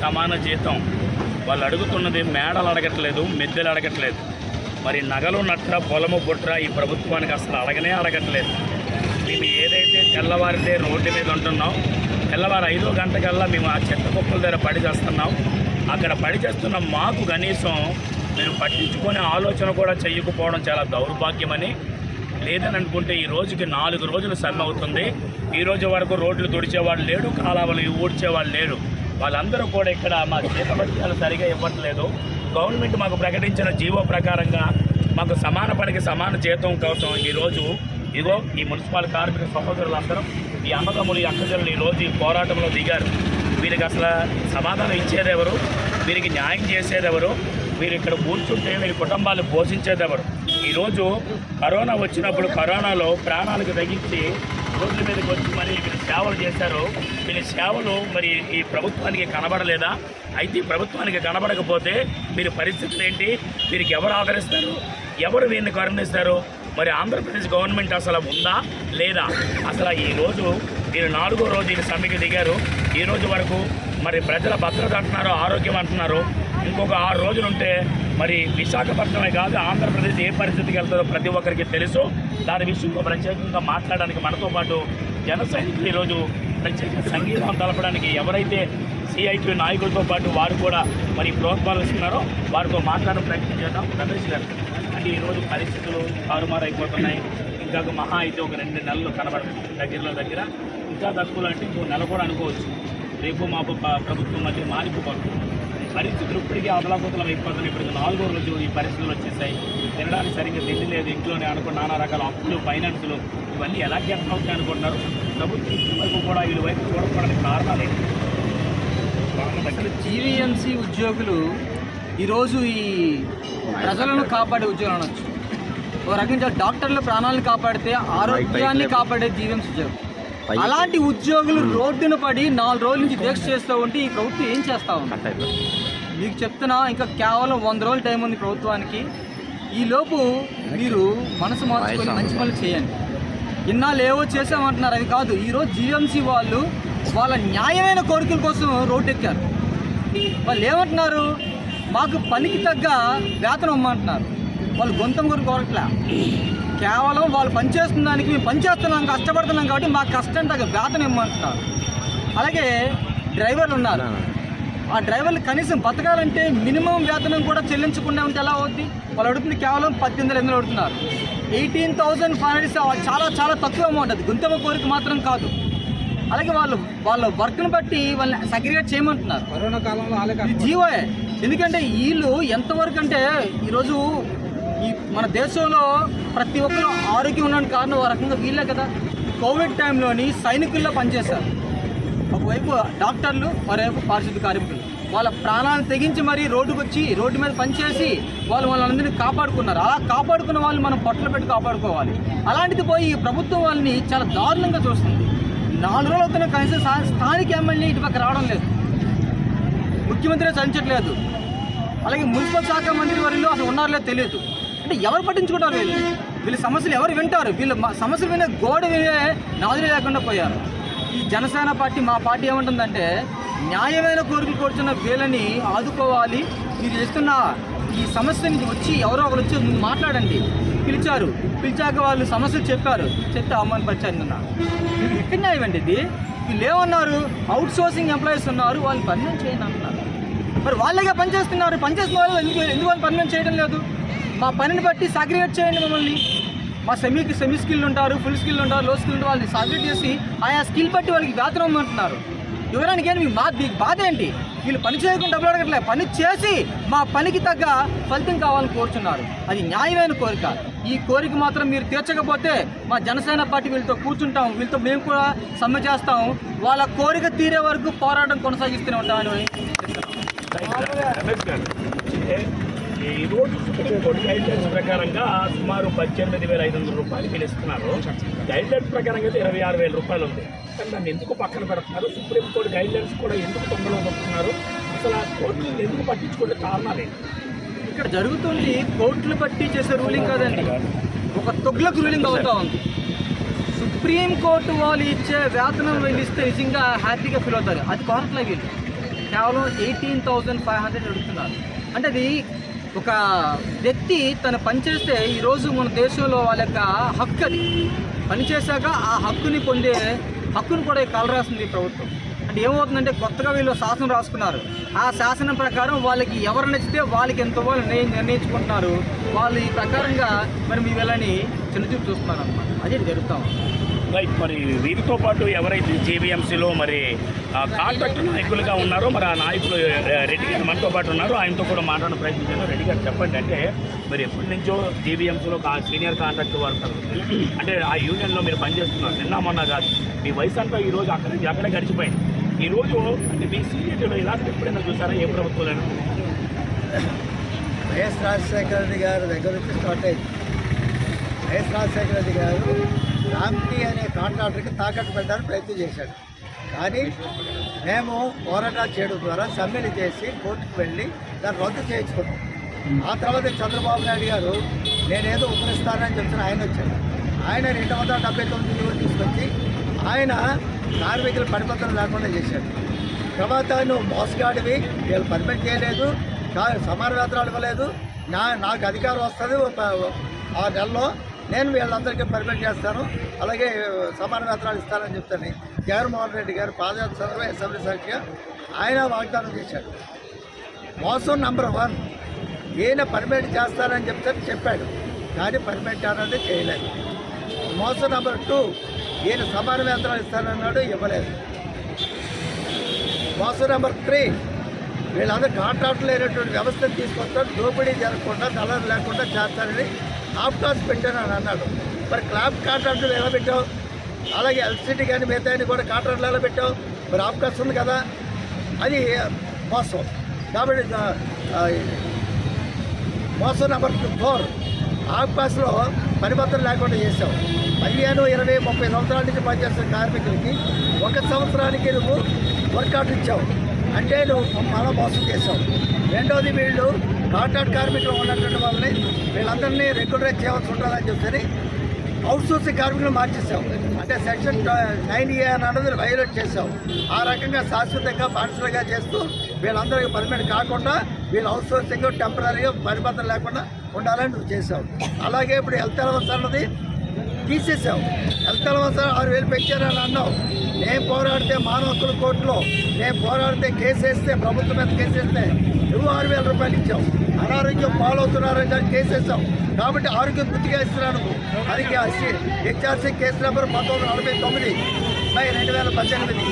సమాన జీతం. వాళ్ళు అడుగుతున్నది మేడలు అడగట్లేదు మిద్దెలు అడగట్లేదు. మరి నగలు నట్ర పొలము బుట్ర ఈ ప్రభుత్వానికి అసలు అడగనే అడగట్లేదు. మేము ఏదైతే తెల్లవారితే రోడ్డు మీద ఉంటున్నాం తెల్లవారు ఐదో గంటకల్లా మేము ఆ చెత్త కుప్పల దగ్గర పడి చేస్తున్నాం. అక్కడ పడి చేస్తున్న మాకు కనీసం మీరు పట్టించుకునే ఆలోచన కూడా చేయకపోవడం చాలా దౌర్భాగ్యమని. లేదని అనుకుంటే ఈ రోజుకి నాలుగు రోజులు సమ్మె అవుతుంది. ఈ రోజు వరకు రోడ్లు తుడిచేవాడు లేడు కాలావలు ఊడ్చేవాడు లేడు. వాళ్ళందరూ కూడా ఇక్కడ మా జీతభత్యాలు సరిగా ఇవ్వట్లేదు. గవర్నమెంట్ మాకు ప్రకటించిన జీవో ప్రకారంగా మాకు సమాన పనికి సమాన జీతం కోసం ఈరోజు ఇదిగో ఈ మున్సిపల్ కార్మిక సహోదరులందరూ ఈ అన్నదమ్ములు ఈ అక్కజనులు ఈ రోజు ఈ పోరాటంలో దిగారు. వీరికి అసలు సమాధానం ఇచ్చేదెవరు వీరికి న్యాయం చేసేదెవరు వీరు ఇక్కడ కూర్చుంటే వీరి కుటుంబాలు పోషించేదెవరు ఈరోజు కరోనా వచ్చినప్పుడు కరోనాలో ప్రాణాలకు తగ్గించి రోడ్ల మీదకి వచ్చి మరి వీళ్ళు సేవలు చేశారు. వీరి సేవలు మరి ఈ ప్రభుత్వానికి కనబడలేదా? అయితే ప్రభుత్వానికి కనబడకపోతే మీరు పరిస్థితులు ఏంటి? వీరికి ఎవరు ఆదరిస్తారు? ఎవరు వీరిని కరుణిస్తారు? మరి ఆంధ్రప్రదేశ్ గవర్నమెంట్ అసలు ఉందా? లేదా? అసలు ఈ రోజు వీరు నాలుగో రోజు ఈ సమ్మెకి దిగారు. ఈ రోజు వరకు మరి ప్రజల భద్రత అంటున్నారు ఆరోగ్యం అంటున్నారు. ఇంకొక ఆరు రోజులు ఉంటే మరి విశాఖపట్నమే కాదు ఆంధ్రప్రదేశ్ ఏ పరిస్థితికి వెళ్తుందో ప్రతి ఒక్కరికి తెలుసు. దాని విషయంలో ప్రత్యేకంగా మాట్లాడడానికి మనతో పాటు జన సైనికులు ఈరోజు ప్రత్యేక సంగీతం తెలపడానికి ఎవరైతే సిఐటి నాయకులతో పాటు వారు కూడా మరి ప్రోత్సహిస్తున్నారో వారితో మాట్లాడడం ప్రయత్నం చేద్దాం. రమేష్ గారు అంటే ఈరోజు పరిస్థితులు తారుమారైపోతున్నాయి. ఇంకా మహా అయితే ఒక రెండు నెలలు కనబడుతుంది దగ్గరలో దగ్గర. ఇంకా తక్కువ అంటే ఇంకో నెల కూడా అనుకోవచ్చు. రేపు మా ప్రభుత్వం మధ్య మారిపోతుంది పరిస్థితులు ఇప్పటికీ అదలాకుతలం అయిపోతున్నాయి. ఇప్పుడు నాలుగో రోజు ఈ పరిస్థితులు వచ్చేసాయి. తినడానికి సరిగ్గా తిండి లేదు ఇంట్లోనే అనుకున్న నానా రకాల అప్పులు ఫైనాన్సులు ఇవన్నీ ఎలా గెట్ అవుతాయి అనుకుంటున్నారు? ప్రభుత్వం వరకు కూడా వీళ్ళ వైపు చూడకపోవడానికి కారణాలు ఏంటి? అసలు జీవీఎంసీ ఉద్యోగులు ఈరోజు ఈ ప్రజలను కాపాడే ఉద్యోగులు అనొచ్చు. ఒక రకంగా డాక్టర్ల ప్రాణాలను కాపాడితే ఆరోగ్యాన్ని కాపాడే జీవీఎంసీ ఉద్యోగులు. అలాంటి ఉద్యోగులు రోడ్డున పడి నాలుగు రోజుల నుంచి దీక్ష చేస్తూ ఉంటే ఈ ప్రభుత్వం ఏం చేస్తా ఉంది? మీకు చెప్తున్నా ఇంకా కేవలం వంద రోజుల టైం ఉంది ప్రభుత్వానికి. ఈ లోపు మీరు మనసు మార్చుకొని మంచి పనులు చేయండి. ఇన్నాళ్ళు ఏవో చేసామంటున్నారు అది కాదు. ఈరోజు జీఎంసీ వాళ్ళు వాళ్ళ న్యాయమైన కోరికల కోసం రోడ్డు ఎక్కారు వాళ్ళు ఏమంటున్నారు? మాకు పనికి తగ్గ వేతనం ఇమ్మంటున్నారు. వాళ్ళు గొంతం గురి కోరట్లే. కేవలం వాళ్ళు పనిచేస్తున్న దానికి మేము పనిచేస్తున్నాం కష్టపడుతున్నాం కాబట్టి మాకు కష్టం తగ్గ వేతనం ఇమ్మంటున్నారు. అలాగే డ్రైవర్లు ఉన్నారు. ఆ డ్రైవర్లు కనీసం బతకాలంటే మినిమం వేతనం కూడా చెల్లించకుండా ఉంటే ఎలా అవుద్ది? వాళ్ళు అడుగుతుంది కేవలం పద్దెనిమిది వందలు ఎనిమిది అడుగుతున్నారు ఎయిటీన్ థౌసండ్ ఫైవ్ హండ్రెడ్ చాలా చాలా తక్కువ అమౌంట్ అది. గుంతమ కోరిక మాత్రం కాదు. అలాగే వాళ్ళు వాళ్ళ వర్క్ని బట్టి వాళ్ళని సగ్రిగేట్ చేయమంటున్నారు. కరోనా కాలంలో జీవోయే. ఎందుకంటే వీళ్ళు ఎంతవరకు అంటే ఈరోజు ఈ మన దేశంలో ప్రతి ఒక్కరు ఆరోగ్యం ఉండడానికి కారణం ఒక రకంగా వీళ్ళే కదా. కోవిడ్ టైంలోని సైనికుల్లో పనిచేశారు. ఒకవైపు డాక్టర్లు మరోవైపు పారిశుద్ధ కార్మికులు. వాళ్ళ ప్రాణాలను తెగించి మరీ రోడ్డుకు వచ్చి రోడ్డు మీద పనిచేసి వాళ్ళు వాళ్ళందరినీ కాపాడుకున్నారు. అలా కాపాడుకున్న వాళ్ళు మనం పొట్టలు పెట్టి కాపాడుకోవాలి. అలాంటిది పోయి ప్రభుత్వం వాళ్ళని చాలా దారుణంగా చూస్తుంది. నాలుగు రోజులు అవుతున్న కనీసం స్థా- స్థానిక ఎమ్మెల్యే ఇటు పక్క రావడం లేదు. ముఖ్యమంత్రి సంచట్లేదు. అలాగే మున్సిపల్ శాఖ మంత్రి వారిలో అసలు ఉన్నారో లేదో తెలియదు. అంటే ఎవరు పట్టించుకుంటారు వీళ్ళు వీళ్ళ సమస్యలు ఎవరు వింటారు? వీళ్ళ సమస్యలు వినే గోడ వినే నాదులు లేకుండా పోయారు. ఈ జనసేన పార్టీ మా పార్టీ ఏమంటుందంటే న్యాయమైన కోరికలు కోరుతున్న వీళ్ళని ఆదుకోవాలి. మీరు చేస్తున్న ఈ సమస్య నుంచి వచ్చి ఎవరో ఒకరు వచ్చి ముందు మాట్లాడండి. పిలిచారు. పిలిచాక వాళ్ళు సమస్యలు చెప్పారు. చెప్తే అవమానపరిచారు నిన్న ఎక్కడ న్యాయం అండి ఇది? వీళ్ళు ఏమన్నారు? అవుట్ సోర్సింగ్ ఎంప్లాయీస్ ఉన్నారు. వాళ్ళు పర్మనెంట్ చేయండి అంటున్నారు. మరి వాళ్ళగా పనిచేస్తున్నారు పనిచేస్తున్న వాళ్ళు ఎందుకు ఎందుకు వాళ్ళు పర్మనెంట్ చేయడం లేదు? మా పనిని బట్టి సాగ్రిగేట్ చేయండి మమ్మల్ని. మా సెమీకి సెమీ స్కిల్ ఉంటారు ఫుల్ స్కిల్ ఉంటారు లో స్కిల్ ఉంటారు వాళ్ళని సబ్జెక్ట్ చేసి ఆయా స్కిల్ బట్టి వాళ్ళకి వేతనం ఇవ్వమంటున్నారు వివరానికి ఏంటి మా బాధ మీకు బాధ ఏంటి? వీళ్ళు పని చేయకుండా డబ్బులు అడగట్లేదు పని చేసి మా పనికి తగ్గ ఫలితం కావాలని కోరుచున్నారు. అది న్యాయమైన కోరిక. ఈ కోరిక మాత్రం మీరు తీర్చకపోతే మా జనసేన పార్టీ వీళ్ళతో కూర్చుంటాం. వీళ్ళతో మేము కూడా సమ్మె చేస్తాం. వాళ్ళ కోరిక తీరే వరకు పోరాటం కొనసాగిస్తూనే ఉంటామని ఈ రోజు సుప్రీంకోర్టు గైడ్ లైన్స్ ప్రకారంగా సుమారు పద్దెనిమిది వేల ఐదు వందల రూపాయలు పిలుస్తున్నారు గైడ్ లైన్స్ ప్రకారంగా అయితే ఇరవై ఆరు వేల రూపాయలు ఉంది. కానీ దాన్ని ఎందుకు పక్కన పెడుతున్నారు? సుప్రీంకోర్టు గైడ్ లైన్స్ కూడా ఎందుకు తొందరలో పెడుతున్నారు? అసలు ఆ కోర్టులు ఎందుకు పట్టించుకుంటే కారణాలు ఏంటి? ఇక్కడ జరుగుతుంది కోర్టులు బట్టి చేసే రూలింగ్ కాదండి. ఒక తొగ్లకు రూలింగ్ అవుతా ఉంది. సుప్రీం కోర్టు వాళ్ళు ఇచ్చే వేతనం వెళ్ళిస్తే నిజంగా హ్యాపీగా ఫీల్ అవుతారు. అది కోరట్లే వీళ్ళు కేవలం ఎయిటీన్ థౌజండ్ ఫైవ్ హండ్రెడ్ అడుగుతున్నారు. అంటే అది ఒక వ్యక్తి తను పనిచేస్తే ఈరోజు మన దేశంలో వాళ్ళ యొక్క హక్కు అది. పనిచేశాక ఆ హక్కుని పొందే హక్కును కూడా కలరాస్తుంది ఈ ప్రభుత్వం. అంటే ఏమవుతుందంటే కొత్తగా వీళ్ళు శాసనం రాసుకున్నారు. ఆ శాసనం ప్రకారం వాళ్ళకి ఎవరు నచ్చితే వాళ్ళకి ఎంతో వాళ్ళు నిర్ణయించుకుంటున్నారు. వాళ్ళు ఈ ప్రకారంగా మరి మీ వీళ్ళని చిన్నచూపు చూస్తున్నారు అనమాట అదే జరుగుతాం రైట్ మరి వీరితో పాటు ఎవరైతే జేబీఎంసీలో మరి కాంట్రాక్ట్ నాయకులుగా ఉన్నారో మరి ఆ నాయకులు రెడ్డి గారు మనతో పాటు ఉన్నారు. ఆయనతో కూడా మాట్లాడిన ప్రయత్నించాను. రెడ్డి గారు చెప్పండి అంటే మరి ఎప్పటి నుంచో జేబీఎంసీలో సీనియర్ కాంట్రాక్ట్ వర్కర్ అంటే ఆ యూనియన్లో మీరు పనిచేస్తున్నారు. నిన్న మొన్న కాదు. మీ వయసు అంతా ఈరోజు అక్కడ అక్కడి నుంచి అక్కడే గడిచిపోయింది. ఈ రోజు అంటే మీ సీనియర్లో ఇలాంటి ఎప్పుడైనా చూసారా? ఏ ప్రభుత్వం వైఎస్ రాజశేఖర రెడ్డి గారి దగ్గర నుంచి స్టార్ట్ అయింది. వైఎస్ రాజశేఖర రెడ్డి గారు రామ్కి అనే కాంట్రాక్టర్కి తాకట్టు పెట్టడానికి ప్రయత్నం చేశాడు. కానీ మేము పోరాటాలు చేయడం ద్వారా సమ్మెలు చేసి కోర్టుకు వెళ్ళి దాన్ని రద్దు చేయించుకున్నాం. ఆ తర్వాత చంద్రబాబు నాయుడు గారు నేనేదో ఉపరిస్తానని చెప్తున్న ఆయన వచ్చాడు ఆయన రెండు వందల డెబ్బై తొమ్మిది కూడా తీసుకొచ్చి ఆయన కార్మికుల పనిపత్రం లేకుండా చేశాడు. తర్వాత నువ్వు మోసగాడివి వీళ్ళు పర్మిట్ చేయలేదు కా- సమాన వేతనాలు ఇవ్వలేదు నా నాకు అధికారం వస్తుంది ఒక ఆ నెలలో నేను వీళ్ళందరికీ పర్మిట్ చేస్తాను. అలాగే సమాన వేతనాలు ఇస్తానని చెప్తాను. జగన్మోహన్ రెడ్డి గారు పాదయాత్ర సందర్భంగా అసెంబ్లీ సాక్షిగా ఆయన వాగ్దానం చేశాడు. మోసం నంబర్ వన్ ఈయన పర్మిట్ చేస్తానని చెప్తే చెప్పాడు. కానీ పర్మిట్ అనేది చేయలేదు. మోసం నంబర్ టూ ఈయన సమాన వేతనాలు ఇస్తానన్నాడు ఇవ్వలేదు. మోసం నెంబర్ త్రీ వీళ్ళందరూ కాంట్రాక్ట్ లేనటువంటి వ్యవస్థను తీసుకొస్తారు. దోపిడీ జరగకుండా దళాలు లేకుండా చేస్తారని ఆప్టాస్ పెట్టాను అని అన్నాడు. మరి క్లాప్ కాంట్రాక్టులు ఎలా పెట్టావు? అలాగే ఎలక్ట్రిసిటీ కానీ మిగతా కూడా కాంట్రాక్టులు ఎలా పెట్టావు? మరి ఆప్టాస్ ఉంది కదా? అది మోసం. కాబట్టి మోసం నెంబర్ ఫోర్. ఆఫ్కాస్లో పరిపత్రం లేకుండా చేసావు పదిహేను ఇరవై ముప్పై సంవత్సరాల నుంచి పనిచేస్తున్న కార్మికులకి ఒక సంవత్సరానికి నువ్వు వర్కౌట్ ఇచ్చావు. అంటే నువ్వు మళ్ళా మోసం చేసావు రెండవది వీళ్ళు కాంట్రాక్ట్ కార్మికులు ఉన్నటువంటి వాళ్ళని వీళ్ళందరినీ రెగ్యులరైజ్ చేయవలసి ఉంటుందని చెప్పి అవుట్సోర్సింగ్ కార్మికులు మార్చేసాం అంటే సెక్షన్ నైన్ ఏ అన్నది వైలేట్ చేసాం ఆ రకంగా శాశ్వతంగా బానిసలుగా చేస్తూ వీళ్ళందరికీ పర్మనెంట్ కాకుండా వీళ్ళు అవుట్సోర్సింగ్ టెంపరీగా పరిపత్రం లేకుండా ఉండాలని నువ్వు చేసావు అలాగే ఇప్పుడు హెల్త్ అలవన్స్ అన్నది తీసేసావు హెల్త్ అలవన్స్ ఆరు వేలు పెంచారని అన్నావు. నేను పోరాడితే మానవ హక్కుల కోర్టులో నేను పోరాడితే కేసు వేస్తే ప్రభుత్వం మీద కేసు వేస్తే నువ్వు ఆరు వేల రూపాయలు ఇచ్చావు. అనారోగ్యం పాలవుతున్నారని దాన్ని కేసు కాబట్టి ఆరోగ్యం గుర్తుగా ఇస్తున్నాను అది హెచ్ఆర్సీ కేసు నెంబర్ పంతొమ్మిది నలభై తొమ్మిది బై రెండు వేల పద్దెనిమిది.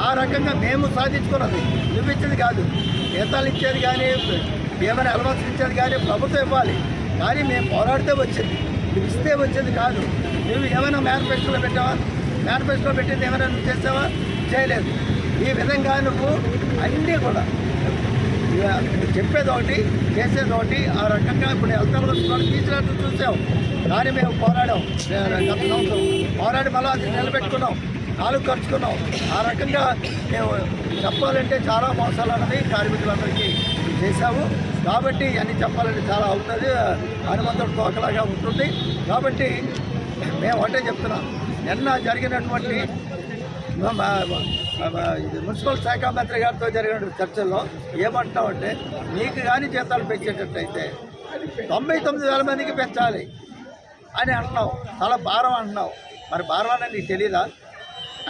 ఆ రకంగా మేము సాధించుకున్నది. నువ్వు కాదు. జీతాలు ఇచ్చేది కానీ ఏమైనా అలవాట్లు ఇచ్చేది కానీ ప్రభుత్వం ఇవ్వాలి. కానీ మేము పోరాడితే వచ్చింది. నువ్వు ఇస్తే వచ్చింది కాదు. నువ్వు ఏమైనా మేనిఫెస్టోలో పెట్టావా? మేనిఫెస్టోలో పెట్టింది ఏమైనా నువ్వు చేసావా? చేయలేదు. ఈ విధంగా నువ్వు అన్నీ కూడా చెప్పేది ఒకటి చేసేది ఒకటి ఆ రకంగా ఇప్పుడు వెళ్తాం తీసినట్టు చూసాం. కానీ మేము పోరాడాం. గత సంవత్సరం పోరాడి మళ్ళీ అది నిలబెట్టుకున్నాం. నాలుగు ఖర్చుకున్నాం. ఆ రకంగా మేము చెప్పాలంటే చాలా మోసాలు అన్నది కార్మికులందరికీ చేశాము. కాబట్టి అన్ని చెప్పాలంటే చాలా అవుతుంది. హనుమంతుడు తోకలాగా ఉంటుంది. కాబట్టి మేము ఒకటే చెప్తున్నాం. నిన్న జరిగినటువంటి మున్సిపల్ శాఖ మంత్రి గారితో జరిగిన చర్చల్లో ఏమంటామంటే మీకు కానీ జీతాలు పెంచేటట్టయితే తొంభై తొమ్మిది వేల మందికి పెంచాలి అని అంటున్నావు చాలా భారం అంటున్నావు. మరి భారం అనేది నీకు తెలీదా?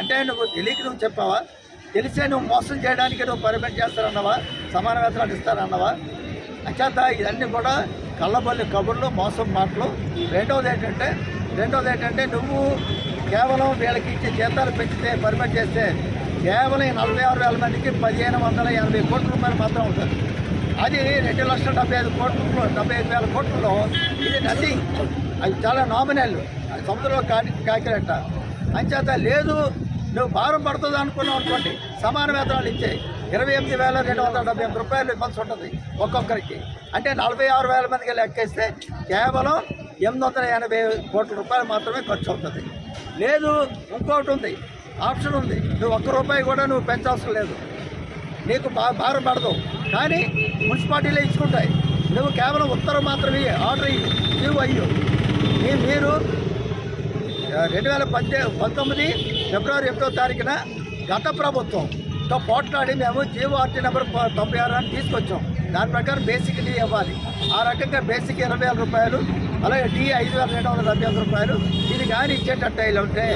అంటే నువ్వు తెలియక నువ్వు చెప్పావా? తెలిసే నువ్వు మోసం చేయడానికి నువ్వు పరిమితి చేస్తారన్నావా సమాన వేతనాలు ఇస్తారన్నావా అంచేత ఇవన్నీ కూడా కళ్ళబల్లి కబుర్లు మోసం మాటలు. రెండవది ఏంటంటే రెండవది ఏంటంటే నువ్వు కేవలం వీళ్ళకి ఇచ్చే జీతాలు పెంచితే పరిమితి చేస్తే కేవలం నలభై ఆరు వేల మందికి పదిహేను వందల ఎనభై కోట్ల రూపాయలు మాత్రం ఉంటుంది అది రెండు లక్షల డెబ్బై ఐదు కోట్లలో డెబ్బై ఐదు వేల కోట్లలో ఇది నథింగ్ అది చాలా నామినల్ అది సముద్రంలో కాకి కాకిరట. అంచేత లేదు నువ్వు భారం పడుతుంది అనుకున్నావు అనుకోండి సమాన వేతనాలు ఇచ్చే ఇరవై ఎనిమిది వేల రెండు వందల డెబ్బై ఎనిమిది రూపాయలు ఇవ్వాల్సి ఉంటుంది ఒక్కొక్కరికి. అంటే నలభై ఆరు వేల మందికి లెక్కేస్తే కేవలం ఎనిమిది వందల ఎనభై కోట్ల రూపాయలు మాత్రమే ఖర్చు అవుతుంది. లేదు ఇంకొకటి ఉంది. ఆప్షన్ ఉంది. నువ్వు ఒక్క రూపాయి కూడా నువ్వు పెంచాల్సిన లేదు. నీకు బా భారం పడదు. కానీ మున్సిపాలిటీలే ఇచ్చుకుంటాయి. నువ్వు కేవలం ఉత్తరం మాత్రమే ఆర్డర్ ఇయ్యి. నువ్వు అయ్యు. మీరు రెండు వేల పద్దె పంతొమ్మిది ఫిబ్రవరి ఎనిమిదో తారీఖున గత ప్రభుత్వంతో పోట్లాడి మేము జీవో ఆర్టీ నెంబర్ తొంభై ఆరు అని తీసుకొచ్చాం. దాని ప్రకారం బేసిక్ డీ ఇవ్వాలి. ఆ రకంగా బేసిక్ ఇరవై వేల రూపాయలు అలాగే డి ఐదు వేల రెండు వందల డెబ్బై ఐదు రూపాయలు ఇది కానీ ఇచ్చేటట్టు ఉంటే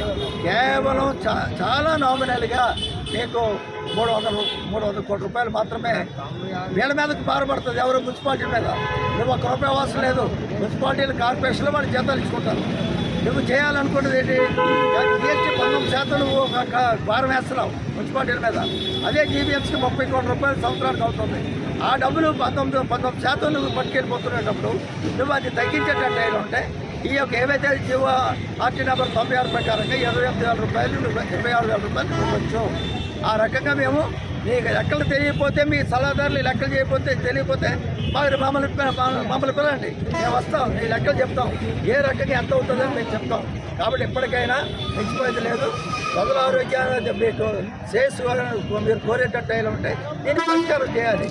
కేవలం చా చాలా నామినల్గా మీకు మూడు వందలు మూడు వందల కోట్ల రూపాయలు మాత్రమే వీళ్ళ మీదకి పారబడుతుంది ఎవరు మున్సిపాలిటీ మీద? నువ్వు ఒక్క రూపాయి అవసరం లేదు. మున్సిపాలిటీలు కార్పొరేషన్లో వాళ్ళు జీతాలు ఇచ్చుకుంటారు. నువ్వు చేయాలనుకున్నది ఏంటి? జిఎస్టీ పంతొమ్మిది శాతం నువ్వు ఒక భారం వేస్తున్నావు మున్సిపాలిటీల మీద. అదే జీబీఎంసీకి ముప్పై కోట్ల రూపాయలు సంవత్సరానికి అవుతుంది. ఆ డబ్బులు పంతొమ్మిది పంతొమ్మిది శాతం నువ్వు పట్టుకెళ్ళిపోతున్నప్పుడు నువ్వు అది తగ్గించేటట్టు ఉంటే ఈ యొక్క ఏవైతే జీవో ఆర్టీ నెంబర్ తొంభై ఆరు ప్రకారంగా ఇరవై ఎనిమిది వేల రూపాయలు ఇరవై ఆరు వేల రూపాయలు ఇవ్వచ్చు. ఆ రకంగా మేము మీకు లెక్కలు తెలియకపోతే మీ సలహాదారులు లెక్కలు చేయకపోతే తెలియకపోతే మాకు మమ్మల్ని మా- మమ్మల్ని పిలండి మేము వస్తాం ఈ లెక్కలు చెప్తాం. ఏ రకంగా ఎంత అవుతుందో మేము చెప్తాం. కాబట్టి ఎప్పటికైనా మించిపోయేది లేదు. ప్రజల ఆరోగ్యాన్ని మీకు చేసి మీరు కోరేటట్టు అయినా ఉంటే దీన్ని పరిష్కారం చేయాలి.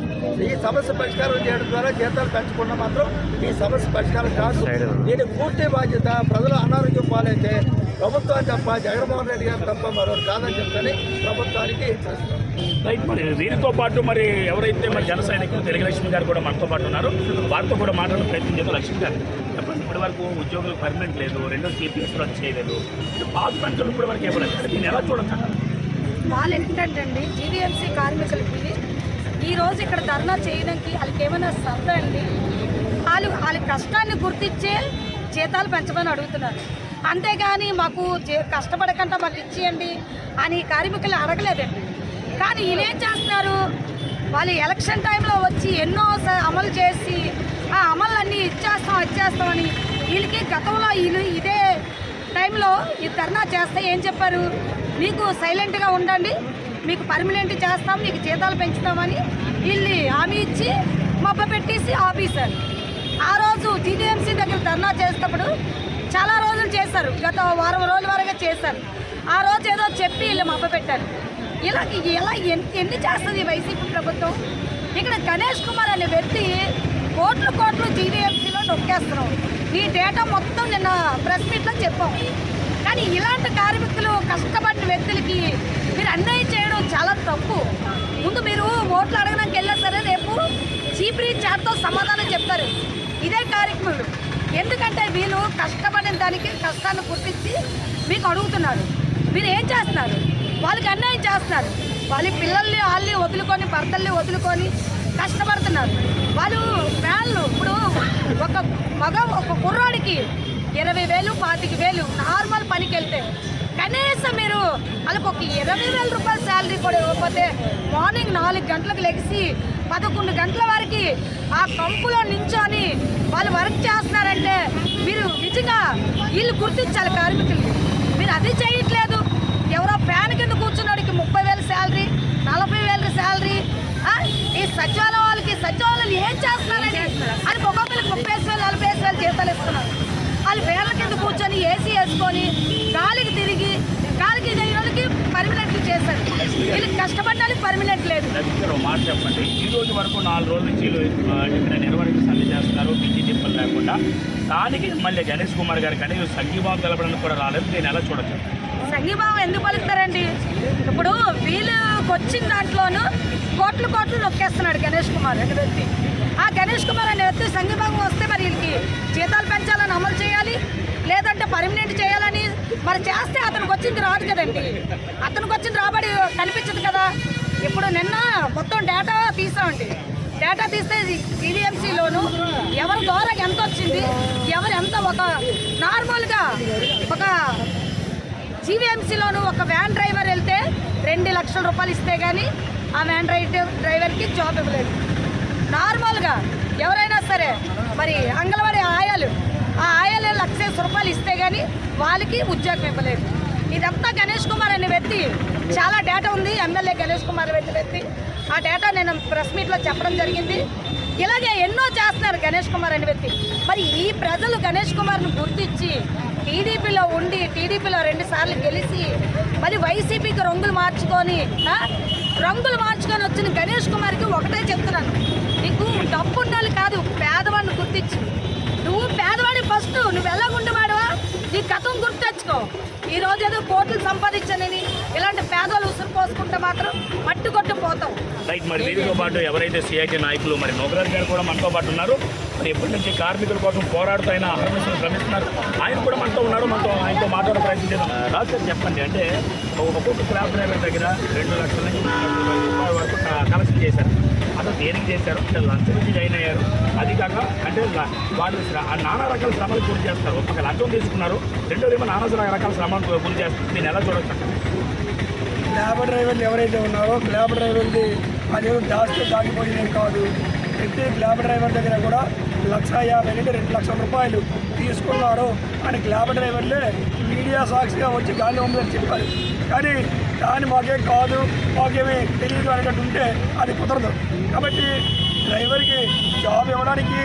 ఈ సమస్య పరిష్కారం చేయడం ద్వారా జీతాలు పెంచకుండా మాత్రం ఈ సమస్య పరిష్కారం కాదు. దీని పూర్తి బాధ్యత ప్రజల అనారోగ్యం పాలైతే ప్రభుత్వాన్ని తప్ప జగన్మోహన్ రెడ్డి గారు తప్ప మరో కాదని చెప్తాని ప్రభుత్వానికి చేస్తాం రైట్ మరి వీరితో పాటు మరి ఎవరైతే మరి జన సైనికులు తెలుగు లక్ష్మి గారు కూడా మనతో పాటు ఉన్నారు వారితో కూడా మాట్లాడడం ప్రయత్నం చేద్దాం. లక్ష్మి గారు చెప్పండి ఇప్పటి వరకు ఉద్యోగులు పర్మనెంట్ లేదు రెండో సిపిఎస్ రద్దు చేయలేదు. పాత పెన్షన్ ఇప్పటి వరకు ఇవ్వలేదు దీన్ని ఎలా చూడొచ్చు? వాళ్ళు ఏంటంటే అండి జీవీఎంసీ కార్మికులకి ఈ రోజు ఇక్కడ ధర్నా చేయడానికి వాళ్ళకి ఏమైనా సరదా అండి? వాళ్ళు వాళ్ళ కష్టాన్ని గుర్తించే జీతాలు పెంచమని అడుగుతున్నారు. అంతేగాని మాకు కష్టపడకుండా మాకు ఇచ్చేయండి అని కార్మికులు అడగలేదండి. కానీ వీళ్ళేం చేస్తున్నారు? వాళ్ళు ఎలక్షన్ టైంలో వచ్చి ఎన్నో అమలు చేసి ఆ అమలన్నీ ఇచ్చేస్తాం ఇచ్చేస్తామని వీళ్ళకి గతంలో వీళ్ళు ఇదే టైంలో ఈ ధర్నా చేస్తే ఏం చెప్పారు? మీకు సైలెంట్గా ఉండండి మీకు పర్మనెంట్ చేస్తాం మీకు జీతాలు పెంచుతామని వీళ్ళు హామీ ఇచ్చి మబ్బ పెట్టేసి ఆఫీసర్ ఆ రోజు జీడీఎంసీ దగ్గర ధర్నా చేసేటప్పుడు చాలా రోజులు చేశారు గత వారం రోజుల వరకు చేశారు ఆ రోజు ఏదో చెప్పి వీళ్ళు మబ్బ పెట్టారు. ఇలా ఇలా ఎన్ని చేస్తుంది వైసీపీ ప్రభుత్వం? ఇక్కడ గణేష్ కుమార్ అనే వ్యక్తి కోట్లు కోట్లు జీవీఎంసీలో నొక్కేస్తున్నాం. ఈ డేటా మొత్తం నిన్న ప్రెస్ మీట్లో చెప్పాం. కానీ ఇలాంటి కార్మికులు కష్టపడిన వ్యక్తులకి మీరు అన్యాయం చేయడం చాలా తప్పు. ముందు మీరు ఓట్లు అడగడానికి వెళ్ళా సరే రేపు చీపిరి చాట్తో సమాధానం చెప్తారు. ఇదే కార్యక్రమాలు ఎందుకంటే వీళ్ళు కష్టపడిన దానికి కష్టాన్ని పుట్టించి మీకు అడుగుతున్నారు. మీరు ఏం చేస్తున్నారు? వాళ్ళకి అన్యాయం చేస్తున్నారు. వాళ్ళ పిల్లల్ని వాళ్ళని వదులుకొని భర్తల్ని వదులుకొని కష్టపడుతున్నారు. వాళ్ళు వేళ్ళు ఇప్పుడు ఒక మగ ఒక కుర్రాడికి ఇరవై వేలు పాతిక వేలు నార్మల్ పనికి వెళ్తే కనీసం మీరు వాళ్ళకి ఒక ఇరవై వేల రూపాయలు శాలరీ కూడా ఇవ్వకపోతే మార్నింగ్ నాలుగు గంటలకు లెగిసి పదకొండు గంటల వరకు ఆ కంపులో నించొని వాళ్ళు వర్క్ చేస్తున్నారంటే మీరు నిజంగా వీళ్ళు గుర్తించాలి కార్మికులు మీరు అది చేయట్లేదు. ఎవరో ఫ్యాన్ కింద కూర్చున్నోడికి ముప్పై వేల శాలరీ నలభై వేల శాలరీ. ఈ సచివాలయం వాళ్ళకి సచివాలయాలు ఏం చేస్తున్నారండి? అని ఒక్కొక్కరికి ముప్పై వేలు నలభై వేలు జీతాలు ఇస్తున్నారు. వాళ్ళు ఫ్యాన్ల కింద కూర్చొని ఏసీ వేసుకొని గాలికి తిరిగి చేశారు వీళ్ళకి కష్టపడిన వాళ్ళకి పర్మనెంట్ లేదు మాట చెప్పండి. ఈ రోజు వరకు నాలుగు రోజుల నుంచి ఇక్కడ నిర్వహణ సమ్మె చేస్తున్నారు బిజీ చెప్పలు లేకుండా. స్థానిక ఎమ్మెల్యే గణేష్ కుమార్ గారు కనీసం సంఘీభావం తెలపడానికి కూడా రాలేదు. దీన్ని ఎలా చూడొచ్చు? సంఘీభావం ఎందుకు పలుకుతారండి? ఇప్పుడు వీళ్ళకి వచ్చిన దాంట్లోనూ కోట్లు కోట్లు నొక్కేస్తున్నాడు గణేష్ కుమార్ అనే వ్యక్తి. ఆ గణేష్ కుమార్ అనే వ్యక్తి సంఘీభావం వస్తే మరి వీళ్ళకి జీతాలు పెంచాలని అమలు చేయాలి? లేదంటే పర్మనెంట్ చేయాలని మరి చేస్తే అతనికి వచ్చింది రాదు కదండి. అతనికి వచ్చింది రాబడి కనిపించదు కదా. ఇప్పుడు నిన్న మొత్తం డేటా తీసామండి. డేటా తీస్తే సిడిఎంసీలోను ఎవరి ద్వారా ఎంత వచ్చింది ఎవరు ఎంత ఒక నార్మల్గా ఒక జీవీఎంసీలోను ఒక వ్యాన్ డ్రైవర్ వెళ్తే రెండు లక్షల రూపాయలు ఇస్తే కానీ ఆ వ్యాన్ డ్రైవర్ డ్రైవర్కి జాబ్ ఇవ్వలేదు. నార్మల్గా ఎవరైనా సరే మరి అంగన్వాడీ ఆయాలు ఆ ఆయాలే లక్ష రూపాయలు ఇస్తే కానీ వాళ్ళకి ఉద్యోగం ఇవ్వలేదు. ఇదంతా గణేష్ కుమార్ అనే వ్యక్తి. చాలా డేటా ఉంది ఎమ్మెల్యే గణేష్ కుమార్ అనే వ్యక్తి. ఆ డేటా నేను ప్రెస్ మీట్లో చెప్పడం జరిగింది. ఇలాగే ఎన్నో చేస్తున్నారు గణేష్ కుమార్ అనే వ్యక్తి. మరి ఈ ప్రజలు గణేష్ కుమార్ను గుర్తించి టీడీపీలో ఉండి టీడీపీలో రెండుసార్లు గెలిచి మరి వైసీపీకి రంగులు మార్చుకొని రంగులు మార్చుకొని వచ్చిన గణేష్ కుమార్కి ఒకటే చెప్తున్నాను. నీకు డబ్బు ఉండాలి కాదు పేదవాడిని గుర్తించు. పేదవాడి నువ్వు ఎలా నీ గతం గుర్తు తెచ్చుకో. ఈ రోజు ఏదో కోట్లు సంపాదించానని ఇలాంటి పేదలు ఉసురు పోసుకుంటే మాత్రం మట్టు కొట్టు పోతాం రైట్ మరి వీరితో పాటు ఎవరైతే సిఐటి నాయకులు మరి నోగరాజ్ గారు కూడా మనతో పాటు ఉన్నారు. మరి ఎప్పటి నుంచి కార్మికుల కోసం పోరాడుతూ ఆయన అహర్నిశలు శ్రమిస్తున్నారు. ఆయన కూడా మనతో ఉన్నారు. మనతో ఆయనతో మాట్లాడే ప్రయత్నం చేద్దాం. రాజు గారు చెప్పండి అంటే ఒక్కొక్క క్లాబ్ డ్రైవర్ దగ్గర రెండు లక్షల నుంచి లక్షల రూపాయల వరకు కలెక్షన్ చేశారు. అసలు దేనికి చేశారు? అంటే లంచ్ నుంచి జాయిన్ అయ్యారు. అది కాక అంటే వాళ్ళు ఆ నానా రకాల శ్రమలు గురి చేస్తారు. ఒక లంచం తీసుకున్నారు. రెండోదేమో నానా రకాల శ్రమలు గురి చేస్తారు. నేను ఎలా చూడొచ్చు? క్యాబ్ డ్రైవర్లు ఎవరైతే ఉన్నారో క్యాబ్ డ్రైవర్ది అదేదో జాస్తి దాగిపోయినది కాదు. ప్రతి క్యాబ్ డ్రైవర్ దగ్గర కూడా లక్ష యాభై నుండి రెండు లక్షల రూపాయలు తీసుకున్నారు. అని క్యాబ్ డ్రైవర్లే మీడియా సాక్షిగా వచ్చి గాలి ఉందని చెప్పారు. కానీ దాని మాకేం కాదు మాకేమీ తెలియదు అనేటట్టు ఉంటే అది కుదరదు. కాబట్టి డ్రైవర్కి జాబ్ ఇవ్వడానికి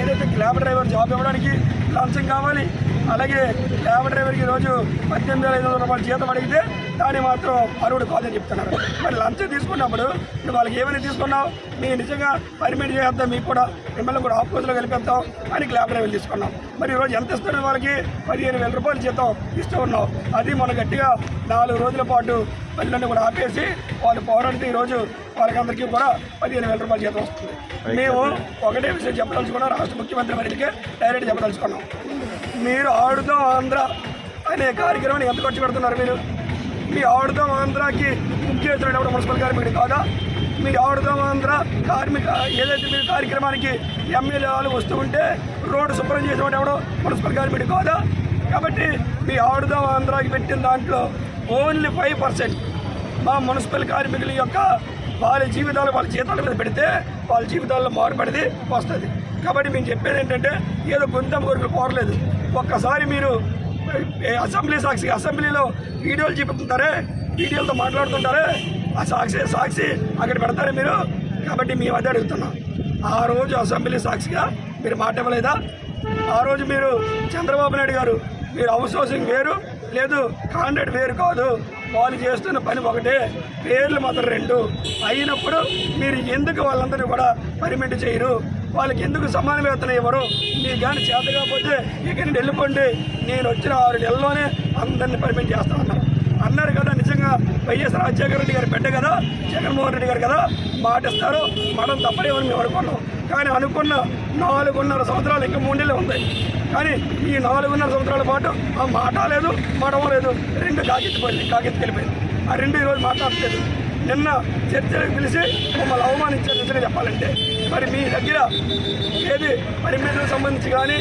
ఏదైతే క్యాబ్ డ్రైవర్ జాబ్ ఇవ్వడానికి లంచం కావాలి అలాగే క్యాబ్ డ్రైవర్కి రోజు పద్దెనిమిది వేల ఐదు వందల రూపాయలు జీతం అడిగితే దాన్ని మాత్రం అరువుడు కాదని చెప్తున్నారు. మరి లంచం తీసుకున్నప్పుడు నువ్వు వాళ్ళకి ఏమైనా తీసుకున్నావు? మేము నిజంగా పర్మిట్ చేద్దాం మీకు కూడా మిమ్మల్ని కూడా ఆఫీసులో కలిపేద్దాం అని క్యాబ్ డ్రైవర్ తీసుకున్నాం. మరి ఈరోజు ఎంత ఇస్తున్నావు వాళ్ళకి? పదిహేను వేల రూపాయలు జీతం ఇస్తూ ఉన్నావు అది మన గట్టిగా నాలుగు రోజుల పాటు పనులన్నీ కూడా ఆపేసి వాళ్ళు పోరాడితే ఈరోజు వాళ్ళకందరికీ కూడా పదిహేను వేల రూపాయల జీతం వస్తుంది. మేము ఒకటే విషయం చెప్పదలుచుకున్నాం. రాష్ట్ర ముఖ్యమంత్రి వారికి డైరెక్ట్ చెప్పదలుచుకున్నాం. మీరు ఆడుదాం ఆంధ్ర అనే కార్యక్రమాన్ని ఎంత ఖర్చు పెడుతున్నారు మీరు? మీ ఆడుదాం ఆంధ్రాకి ముఖ్య ఎవరు? మున్సిపల్ కార్మికుడు కాదా? మీ ఆడుదాం ఆంధ్ర కార్మిక ఏదైతే మీరు కార్యక్రమానికి ఎమ్మెల్యే వాళ్ళు వస్తూ ఉంటే రోడ్డు శుభ్రం చేసేవాడు ఎవడో? మున్సిపల్ కార్మికుడు కాదా? కాబట్టి మీ ఆడుదాం ఆంధ్రాకి పెట్టిన దాంట్లో ఓన్లీ ఫైవ్ పర్సెంట్ మా మున్సిపల్ కార్మికుల యొక్క వాళ్ళ జీవితాలు వాళ్ళ జీతాల మీద పెడితే వాళ్ళ జీవితాల్లో మారుపడిది వస్తుంది. కాబట్టి మేము చెప్పేది ఏంటంటే ఏదో గొంతం కోరికలు కోరలేదు ఒక్కసారి మీరు ఏ అసెంబ్లీ సాక్షి అసెంబ్లీలో వీడియోలు చూపుతుంటారే వీడియోలతో మాట్లాడుతుంటారే? ఆ సాక్షి సాక్షి అక్కడ పెడతారే మీరు? కాబట్టి మేము అదే అడుగుతున్నాం. ఆ రోజు అసెంబ్లీ సాక్షిగా మీరు మాట ఇవ్వలేదా? ఆ రోజు మీరు చంద్రబాబు నాయుడు గారు మీరు హౌస్ హౌసింగ్ వేరు లేదు కాంట్రాక్ట్ వేరు కాదు. వాళ్ళు చేస్తున్న పని ఒకటే పేర్లు మాత్రం రెండు. అయినప్పుడు మీరు ఎందుకు వాళ్ళందరినీ కూడా పరిమిట్ చేయరు? వాళ్ళకి ఎందుకు సమాన వేతనం ఇవ్వరు నీ కానీ చేత కాకపోతే ఇక్కడ నుండి వెళ్ళిపోండి. నేను వచ్చిన ఆరు నెలల్లోనే అందరినీ పర్మిట్ చేస్తానన్నారు అన్నారు కదా నిజంగా వైఎస్ రాజశేఖర రెడ్డి గారు బిడ్డ కదా జగన్మోహన్ రెడ్డి గారు కదా మాట ఇస్తారు మనం తప్పలేమని మేము అనుకున్నాం. కానీ అనుకున్న నాలుగున్నర సంవత్సరాలు ఇంకా మూడేళ్ళు ఉన్నాయి కానీ ఈ నాలుగున్నర సంవత్సరాల పాటు ఆ మాట లేదు మడమ లేదు రెండు కాకెత్తిపోయింది కాకెత్తికెళ్ళిపోయింది. ఆ రెండు ఈరోజు మాట్లాడలేదు. నిన్న చర్చలకు పిలిచి మమ్మల్ని అవమానించారు నిజంగా చెప్పాలంటే. మరి మీ దగ్గర ఏది? పరిమితులకు సంబంధించి కానీ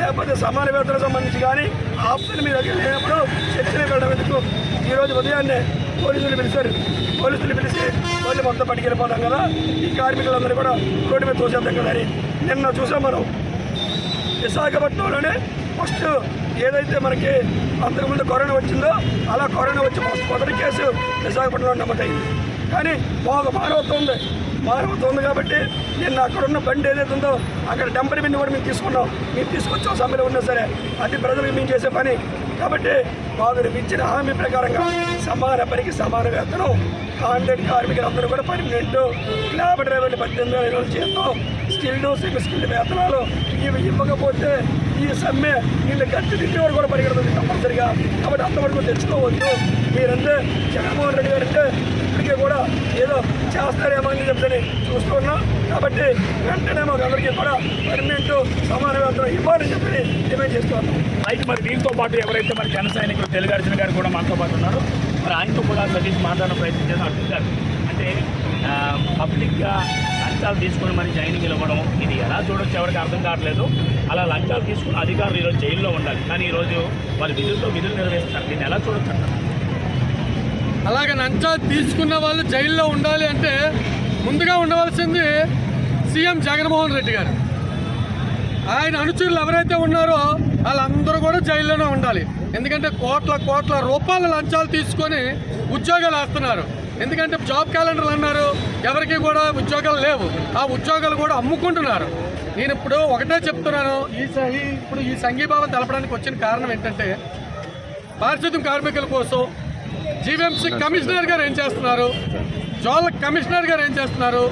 లేకపోతే సమాన వేతలకు సంబంధించి కానీ ఆప్షన్ మీ దగ్గర లేనప్పుడు చర్చలు వెళ్ళడం ఎందుకు? ఈరోజు ఉదయాన్నే పోలీసులు పిలిచారు. పోలీసులు పిలిచి వాళ్ళు మొత్తం పట్టుకెళ్ళిపోతాం కదా? ఈ కార్మికులందరూ కూడా రోడ్డు మీద తోసేద్దాం కదా అని నిన్న చూసాం మనం. విశాఖపట్నంలోనే ఫస్ట్ ఏదైతే మనకి అంతకుముందు కరోనా వచ్చిందో అలా కరోనా వచ్చి మొదటి కేసు విశాఖపట్నంలో నమోదైంది. కానీ బాగా మానవత్వం ఉంది. మారుతుంది కాబట్టి నిన్న అక్కడ ఉన్న బండి ఏదైతే ఉందో అక్కడ డంపర్ బిన్ని కూడా మేము తీసుకున్నాం. మేము తీసుకొచ్చాం సమ్మెలో ఉన్నా సరే. అది ప్రజలకు మేము చేసే పని. కాబట్టి వారు ఇచ్చిన హామీ ప్రకారంగా సమాన పనికి సమాన వేతనం కాంట్రాక్ట్ కార్మికులందరూ కూడా పర్మనెంట్ క్యాబ్ డ్రైవర్లు పద్దెనిమిది వేల రోజులు చేస్తాం స్కిల్డ్ సెమీ స్కిల్డ్ వేతనాలు ఇవి ఇవ్వకపోతే ఈ సమ్మె వీళ్ళు గట్టి తిట్టేవారు కూడా పరిగెడుతుంది కంపల్సరిగా కాబట్టి అంతవరకు తెచ్చుకోవద్దు మీరంటే జగన్మోహన్ రెడ్డి గారు అంటే ఇప్పటికే కూడా ఏదో చేస్తారేమో అని చెప్పని చూస్తూ ఉన్నాం. కాబట్టి వెంటనే మాకు అందరికీ కూడా పర్మనెంట్ సమాన వేతనం ఇవ్వాలని చెప్పని డిమాండ్ చేస్తున్నాం అయితే మరి దీంతో పాటు ఎవరైతే మరి జన సైనికులు తెలుగార్జున గారు కూడా మనతో పాటు ఉన్నారు మరి ఆయనతో కూడా సతీష్ మాట్లాడిన ప్రయత్నం చేసి అడుగుతారు అంటే పబ్లిక్గా లంచాలు తీసుకొని మరి జైలుకి వెళ్ళడం ఇది ఎలా చూడొచ్చు ఎవరికి అర్థం కావట్లేదు. అలా లంచాలు తీసుకున్న అధికారులు ఈరోజు జైల్లో ఉండాలి. కానీ ఈరోజు వాళ్ళు విధులతో విధులు నిర్వహిస్తారు. దీన్ని ఎలా చూడొచ్చు అంటారు? అలాగే లంచాలు తీసుకున్న వాళ్ళు జైల్లో ఉండాలి అంటే ముందుగా ఉండవలసింది సీఎం జగన్మోహన్ రెడ్డి గారు. ఆయన అనుచరులు ఎవరైతే ఉన్నారో వాళ్ళందరూ కూడా జైల్లోనే ఉండాలి. ఎందుకంటే కోట్ల కోట్ల రూపాయల లంచాలు తీసుకొని ఉద్యోగాలు వేస్తున్నారు. ఎందుకంటే జాబ్ క్యాలెండర్లు అన్నారు ఎవరికి కూడా ఉద్యోగాలు లేవు. ఆ ఉద్యోగాలు కూడా అమ్ముకుంటున్నారు. నేను ఇప్పుడు ఒకటే చెప్తున్నాను ఈ- ఇప్పుడు ఈ సంఘీభావం తెలపడానికి వచ్చిన కారణం ఏంటంటే పారిశుద్ధ్యం కార్మికుల కోసం జీవీఎంసీ కమిషనర్ గారు ఏం చేస్తున్నారు? జోన్ల కమిషనర్ గారు ఏం చేస్తున్నారు?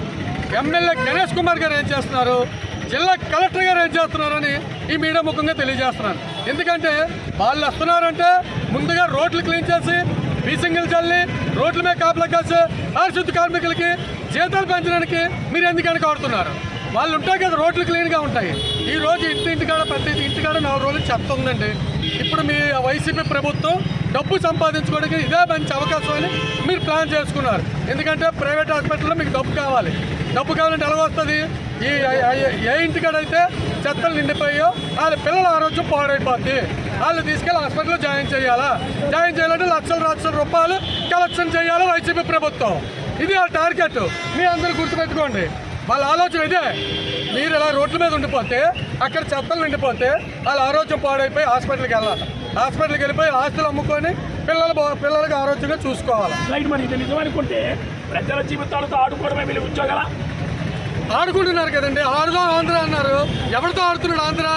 ఎమ్మెల్యే గణేష్ కుమార్ గారు ఏం చేస్తున్నారు? జిల్లా కలెక్టర్ గారు ఏం చేస్తున్నారని ఈ మీడియా ముఖంగా తెలియజేస్తున్నాను. ఎందుకంటే వాళ్ళు వస్తున్నారంటే ముందుగా రోడ్లు క్లీన్ చేసి బీసింగిల్ చల్లి రోడ్ల మీద కాపలా కాసి పారిశుద్ధ కార్మికులకి జీతాలు పెంచడానికి మీరు ఎందుకని వెనకాడుతున్నారు వాళ్ళు ఉంటాయి కదా రోడ్లు క్లీన్గా ఉంటాయి. ఈ రోజు ఇంటి ఇంటికాడ ప్రతి ఇంటికాడ నాలుగు రోజులు చెత్త ఉందండి. ఇప్పుడు మీ వైసీపీ ప్రభుత్వం డబ్బు సంపాదించుకోవడానికి ఇదే మంచి అవకాశం అని మీరు ప్లాన్ చేసుకున్నారు. ఎందుకంటే ప్రైవేట్ హాస్పిటల్లో మీకు డబ్బు కావాలి. డబ్బు కావాలంటే ఎలా వస్తుంది? ఈ ఏ- ఏ ఇంటికాడైతే చెత్తలు నిండిపోయో వాళ్ళ పిల్లల ఆరోగ్యం పాడైపోద్ది. వాళ్ళు తీసుకెళ్ళి హాస్పిటల్లో జాయిన్ చేయాలా? జాయిన్ చేయాలంటే లక్షల లక్షల రూపాయలు కలెక్షన్ చేయాలి వైసీపీ ప్రభుత్వం? ఇది ఆ టార్గెట్. మీ అందరూ గుర్తుపెట్టుకోండి. వాళ్ళ ఆలోచన ఇదే. మీరు ఇలా రోడ్ల మీద ఉండిపోతే అక్కడ చెత్తలు నిండిపోతే వాళ్ళ ఆరోగ్యం పాడైపోయి హాస్పిటల్కి వెళ్ళాలి. హాస్పిటల్కి వెళ్ళిపోయి ఆస్తులు అమ్ముకొని పిల్లలు పిల్లలకి ఆరోగ్యంగా చూసుకోవాలి. రైట్ మరి ఇది నిజమనుకుంటే ప్రజల జీవితాలతో ఆడుకోవడమే వీళ్ళు ఉద్యోగాల. ఆడుకుంటున్నారు కదండి. ఆడుదాం ఆంధ్ర అన్నారు. ఎవరితో ఆడుతున్నాడు ఆంధ్ర?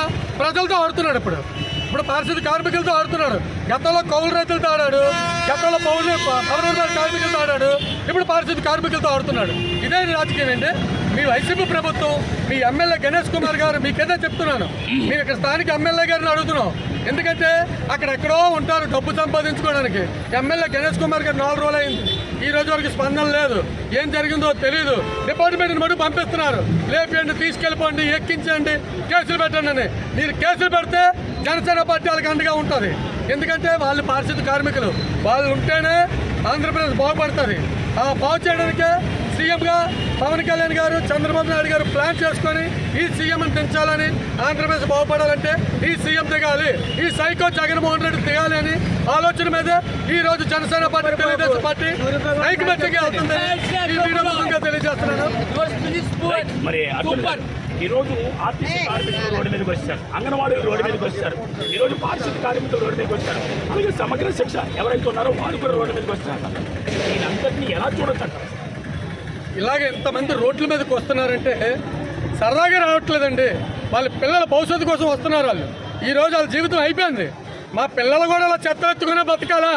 ప్రజలతో ఆడుతున్నాడు ఇప్పుడు. ఇప్పుడు పారిశుద్ధ కార్మికులతో ఆడుతున్నాడు. గతంలో కౌలు రైతులతో ఆడాడు గతంలో పౌరు పౌర కార్మికులతో ఆడాడు ఇప్పుడు పారిశుద్ధ కార్మికులతో ఆడుతున్నాడు. ఇదే రాజకీయం అండి. మీ వైసీపీ ప్రభుత్వం మీ ఎమ్మెల్యే గణేష్ కుమార్ గారు మీకైతే చెప్తున్నాను. మీరు ఇక్కడ స్థానిక ఎమ్మెల్యే గారిని అడుగుతున్నాం. ఎందుకంటే అక్కడ ఎక్కడో ఉంటారు డబ్బు సంపాదించుకోవడానికి. ఎమ్మెల్యే గణేష్ కుమార్ గారు నాలుగు రోజులు అయింది. ఈ రోజు వరకు స్పందన లేదు. ఏం జరిగిందో తెలియదు డిపార్ట్మెంట్ని మటు పంపిస్తున్నారు. లేపండి తీసుకెళ్ళిపోండి ఎక్కించండి కేసులు పెట్టండి అని. మీరు కేసులు పెడితే జనసేన పార్టీ వాళ్ళకి అండగా ఉంటుంది. ఎందుకంటే వాళ్ళు పారిశుద్ధ కార్మికులు. వాళ్ళు ఉంటేనే ఆంధ్రప్రదేశ్ బాగుపడుతుంది. ఆ బాగు చేయడానికే సీఎంగా పవన్ కళ్యాణ్ గారు చంద్రబాబు నాయుడు గారు ప్లాన్ చేసుకొని ఈ సీఎంని దించాలని ఆంధ్రప్రదేశ్ బాగుపడాలంటే ఈ సీఎం దిగాలి. ఈ సైకో జగన్మోహన్ రెడ్డి దిగాలి అని ఆలోచన మీదే ఈ రోజు జనసేన పార్టీ తెలుగుదేశం పార్టీ ఐకమత్యంగా వెళ్తుందని ఈ వీడియో ముఖంగా తెలియజేస్తున్నాను. మరి ఈ రోజు ఆర్టీసీ కార్మికులు రోడ్డు మీదకి వచ్చారు. అంగన్వాడీ రోడ్డు మీదకి వచ్చారు. ఈ రోజు పారిశుద్ధ కార్మికులు రోడ్డు మీదకి వచ్చారు. అలాగే సమగ్ర శిక్ష ఎవరైతే ఉన్నారో వాళ్ళు కూడా రోడ్డు మీదకి వచ్చారు. దీనంతటినీ ఎలా చూడొచ్చు అంటారు? ఇలాగ ఎంతమంది రోడ్ల మీదకి వస్తున్నారంటే సరదాగా రావట్లేదండి. వాళ్ళ పిల్లల భవిష్యత్తు కోసం వస్తున్నారు వాళ్ళు. ఈ రోజు వాళ్ళ జీవితం అయిపోయింది. మా పిల్లలు కూడా అలా చెత్తెత్తుకునే బతకాలా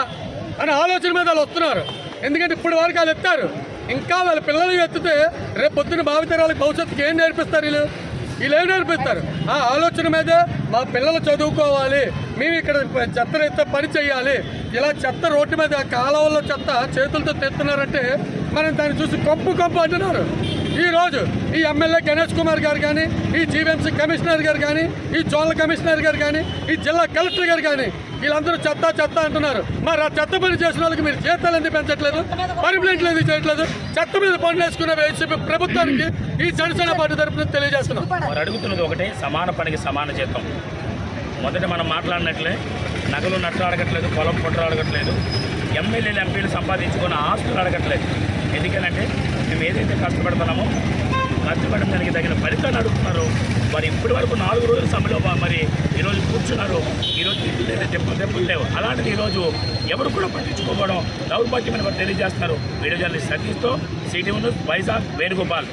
అనే ఆలోచన మీద వాళ్ళు వస్తున్నారు. ఎందుకంటే ఇప్పుడు వరకు వాళ్ళు ఎత్తారు. ఇంకా వాళ్ళ పిల్లలు ఎత్తితే రేపు పొద్దున్న భావితరాలకు భవిష్యత్తుకి ఏం నేర్పిస్తారు వీళ్ళు? వీళ్ళు ఏం నేర్పిస్తారు? ఆ ఆలోచన మీదే మా పిల్లలు చదువుకోవాలి. మేము ఇక్కడ చెత్త ఎత్తే పని చేయాలి. ఇలా చెత్త రోడ్డు మీద కాలువల్లో చెత్త చేతులతో తెస్తున్నారంటే మనం దాన్ని చూసి కంపు కంపు అంటున్నారు. ఈ రోజు ఈ ఎమ్మెల్యే గణేష్ కుమార్ గారు కానీ ఈ జీవీఎంసీ కమిషనర్ గారు కానీ ఈ జోనల్ కమిషనర్ గారు కానీ ఈ జిల్లా కలెక్టర్ గారు కానీ వీళ్ళందరూ చెత్త చెత్త అంటున్నారు. మరి ఆ చెత్త పని చేసిన వాళ్ళకి మీరు జీతాలు ఎందుకు పెంచట్లేదు? పర్మనెంట్లు ఎందుకు చేయట్లేదు. చెత్త మీద పనులు వేసుకునే వైసీపీ ప్రభుత్వానికి ఈ జనసేన పార్టీ తరఫున తెలియజేస్తున్నాం. అడుగుతున్నది ఒకటే సమాన పనికి సమాన జీతం. మొదట మనం మాట్లాడినట్లే నగలు నట్లు అడగట్లేదు పొలం పొట్ర అడగట్లేదు ఎమ్మెల్యేలు ఎంపీలు సంపాదించుకున్న ఆస్తులు అడగట్లేదు. ఎందుకంటే మేము ఏదైతే కష్టపడుతున్నామో కష్టపడిన దానికి తగిన ఫలితాన్ని అడుగుతున్నారు మరి ఇప్పటి వరకు నాలుగు రోజుల సభలో మరి ఈరోజు కూర్చున్నారు. ఈరోజు తిట్లు లేదు దెబ్బలు దెబ్బలు లేవు. అలాంటిది ఈరోజు ఎవరు కూడా పట్టించుకోవడం దౌర్భాగ్యమైన వారు తెలియజేస్తున్నారు. వీడియో జర్నలిస్ట్ సతీష్తో సిటీ వైజాగ్ వేణుగోపాల్.